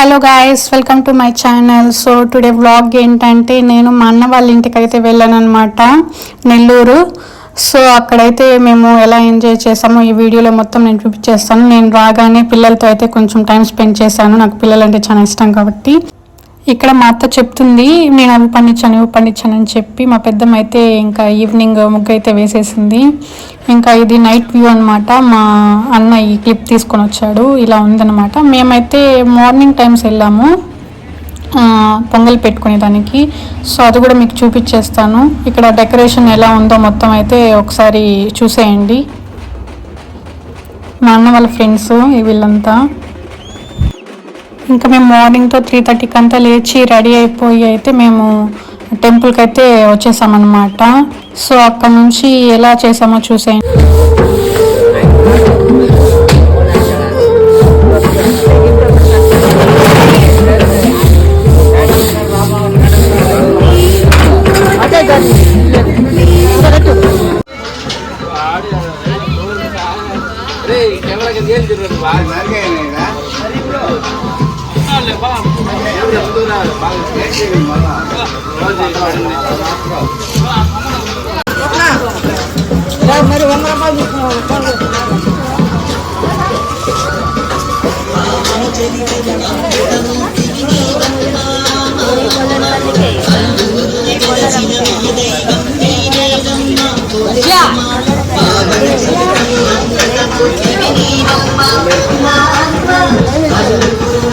Hello guys welcome to my channel so today vlog ఏంటంటే నేను మా అన్న వాళ్ళ ఇంటికి అయితే వెళ్ళాను అనమాట నెల్లూరు. సో అక్కడైతే మేము ఎలా ఎంజాయ్ చేసామో ఈ వీడియోలో మొత్తం నేను చూపించేస్తాను నేను రాగానే పిల్లలతో అయితే కొంచెం టైం స్పెండ్ చేశాను. నాకు పిల్లలు అంటే చాలా ఇష్టం కాబట్టి. ఇక్కడ మా అత్త చెప్తుంది నేను అవి పండించాను ఇవి పండించాను అని చెప్పి మా పెద్దమ్మ అయితే ఇంకా ఈవినింగ్ ముగ్గు అయితే వేసేసింది. ఇంకా ఇది నైట్ వ్యూ అనమాట మా అన్న ఈ క్లిప్ తీసుకొని వచ్చాడు ఇలా ఉందన్నమాట. మేమైతే మార్నింగ్ టైమ్స్ వెళ్ళాము పొంగల్ పెట్టుకునేదానికి. సో అది కూడా మీకు చూపించేస్తాను ఇక్కడ డెకరేషన్ ఎలా ఉందో మొత్తం అయితే ఒకసారి చూసేయండి. మా అన్న వాళ్ళ ఫ్రెండ్స్ వీళ్ళంతా. ఇంకా మేము మార్నింగ్తో త్రీ థర్టీకి అంతా లేచి రెడీ అయిపోయి అయితే మేము టెంపుల్కి అయితే వచ్చేసామన్నమాట. సో అక్కడ నుంచి ఎలా చేసామో చూసేయండి. మరి వంద రూపాయలు తీసుకున్నాను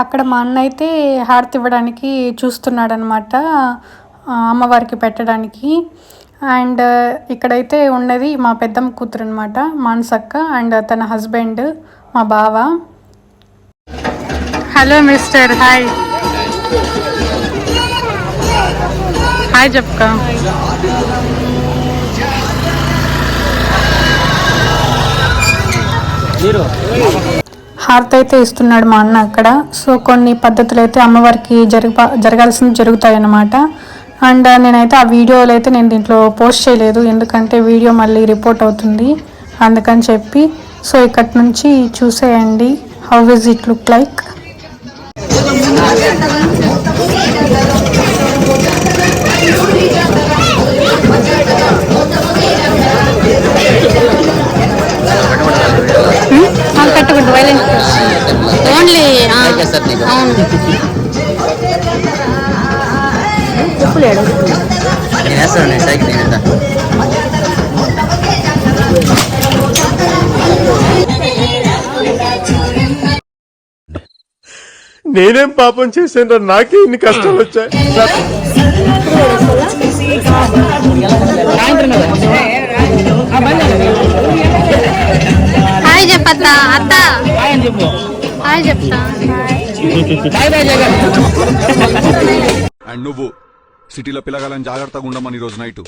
అక్కడ మా అన్న అయితే హారతి ఇవ్వడానికి చూస్తున్నాడనమాట అమ్మవారికి పెట్టడానికి. అండ్ ఇక్కడైతే ఉన్నది మా పెద్దమ్మ కూతురు అనమాట మానసక్క అండ్ తన హస్బెండ్ మా బావ. Hello mister hi. హాయ్ చెప్పుక హారతి అయితే ఇస్తున్నాడు మా అన్న అక్కడ. సో కొన్ని పద్ధతులు అయితే అమ్మవారికి జరగ జరగాల్సింది జరుగుతాయి అన్నమాట అండ్ నేనైతే ఆ వీడియోలు అయితే నేను దీంట్లో పోస్ట్ చేయలేదు. ఎందుకంటే వీడియో మళ్ళీ రిపోర్ట్ అవుతుంది. అందుకని చెప్పి సో ఇక్కడ నుంచి చూసేయండి. How is it look like అవును నేను వేస్తాను నేను సైకిల్ నేను వెళ్తా నేనేం పాపం చేశాను నాకే ఇన్ని కష్టాలు వచ్చాయి. హాయ్ చెప్పత్తా అత్త. హాయ్ చెప్తా. అండ్ నువ్వు సిటీలో పిల్లగాలని జాగ్రత్తగా ఉండమని ఈ రోజు నైట్.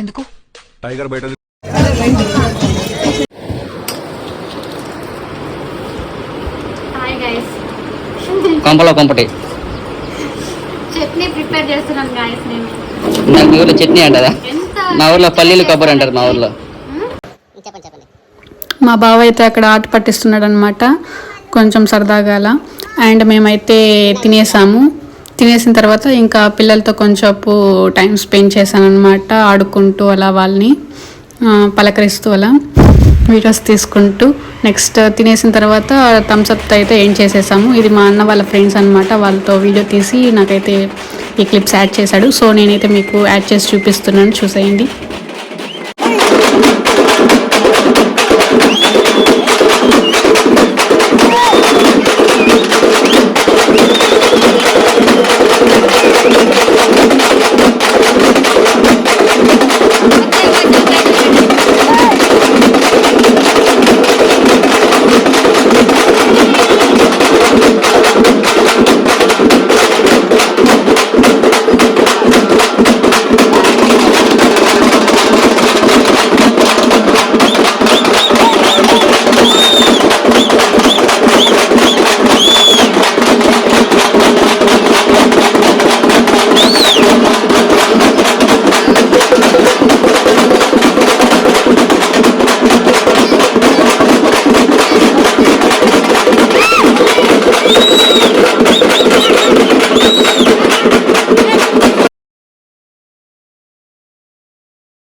ఎందుకు? టైగర్ బయట కొంపలో కొంపటి. చట్నీ ప్రిపేర్ చేస్తున్నాను గాయస్ నేను. నాకు మీ ఊర్లో చట్నీ అంటారా? మా ఊర్లో పల్లీలు కొబ్బరి అంటారు మా ఊర్లో. మా బావ అయితే అక్కడ ఆట పట్టిస్తున్నాడు అనమాట కొంచెం సరదాగా అలా. అండ్ మేమైతే తినేసాము. తినేసిన తర్వాత ఇంకా పిల్లలతో కొంచెంపు టైం స్పెండ్ చేశాను అనమాట ఆడుకుంటూ అలా వాళ్ళని పలకరిస్తూ అలా వీడియోస్ తీసుకుంటూ. నెక్స్ట్ తినేసిన తర్వాత థమ్స్అప్ అయితే ఏం చేసేసాము. ఇది మా అన్న వాళ్ళ ఫ్రెండ్స్ అనమాట వాళ్ళతో వీడియో తీసి నాకైతే ఈ క్లిప్స్ యాడ్ చేశాడు. సో నేనైతే మీకు యాడ్ చేసి చూపిస్తున్నాను. చూసేయండి.